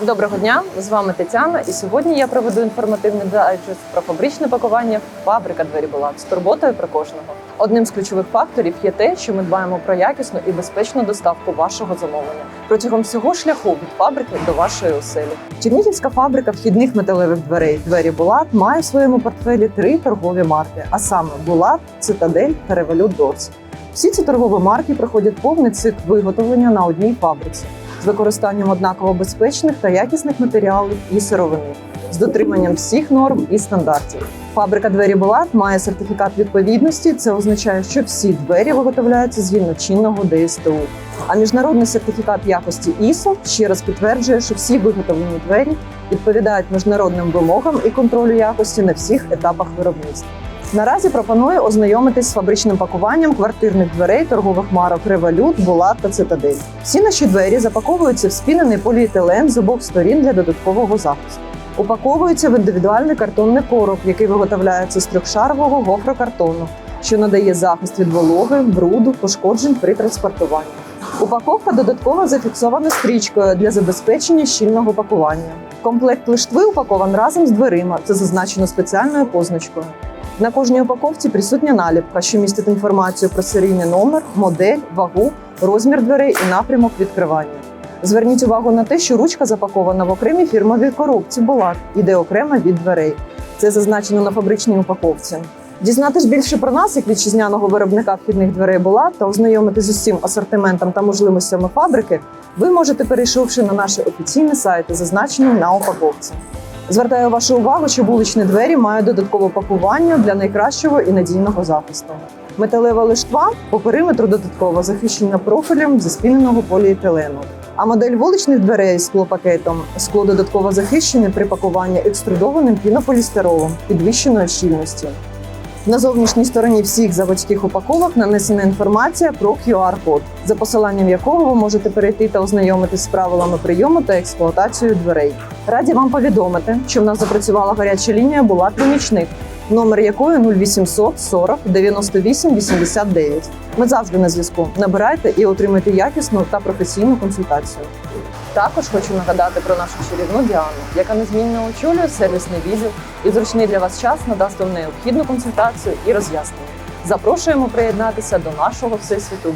Доброго дня, з вами Тетяна, і сьогодні я проведу інформативний дайджест про фабричне пакування фабрика двері Булат з турботою про кожного. Одним з ключових факторів є те, що ми дбаємо про якісну і безпечну доставку вашого замовлення протягом всього шляху від фабрики до вашої оселі. Чернігівська фабрика вхідних металевих дверей двері Булат має в своєму портфелі три торгові марки, а саме Булат, Цитадель та Revolut Doors. Всі ці торгові марки проходять повний цикл виготовлення на одній фабриці з використанням однаково безпечних та якісних матеріалів і сировини, з дотриманням всіх норм і стандартів. Фабрика двері Булат має сертифікат відповідності. Це означає, що всі двері виготовляються згідно чинного ДСТУ. А міжнародний сертифікат якості ISO ще раз підтверджує, що всі виготовлені двері відповідають міжнародним вимогам і контролю якості на всіх етапах виробництва. Наразі пропоную ознайомитись з фабричним пакуванням квартирних дверей торгових марок Revolut, Булат та Цитадель. Всі наші двері запаковуються в спінений поліетилен з обох сторін для додаткового захисту. Упаковуються в індивідуальний картонний короб, який виготовляється з трьохшарового гофрокартону, що надає захист від вологи, бруду, пошкоджень при транспортуванні. Упаковка додатково зафіксована стрічкою для забезпечення щільного пакування. Комплект лиштви упакован разом з дверима. Це зазначено спеціальною позначкою. На кожній упаковці присутня наліпка, що містить інформацію про серійний номер, модель, вагу, розмір дверей і напрямок відкривання. Зверніть увагу на те, що ручка запакована в окремій фірмовій коробці Булат, іде окремо від дверей. Це зазначено на фабричній упаковці. Дізнатись більше про нас, як вітчизняного виробника вхідних дверей Булат, та ознайомитись з усім асортиментом та можливостями фабрики, ви можете, перейшовши на наші офіційні сайти, зазначені на упаковці. Звертаю вашу увагу, що вуличні двері мають додаткове пакування для найкращого і надійного захисту. Металева лиштва по периметру додатково захищена профілем зі спіненого поліетилену. А модель вуличних дверей з склопакетом скло додатково захищене при пакуванні екструдованим пінополістиролом підвищеної щільності. На зовнішній стороні всіх заводських упаковок нанесена інформація про QR-код, за посиланням якого ви можете перейти та ознайомитись з правилами прийому та експлуатацією дверей. Раді вам повідомити, що в нас запрацювала гаряча лінія була помічник, номер якої 0800 40 98 89. Ми завжди на зв'язку. Набирайте і отримайте якісну та професійну консультацію. Також хочу нагадати про нашу чарівну Діану, яка незмінно очолює сервісний відділ і зручний для вас час надасть вам необхідну консультацію і роз'яснення. Запрошуємо приєднатися до нашого всесвіту.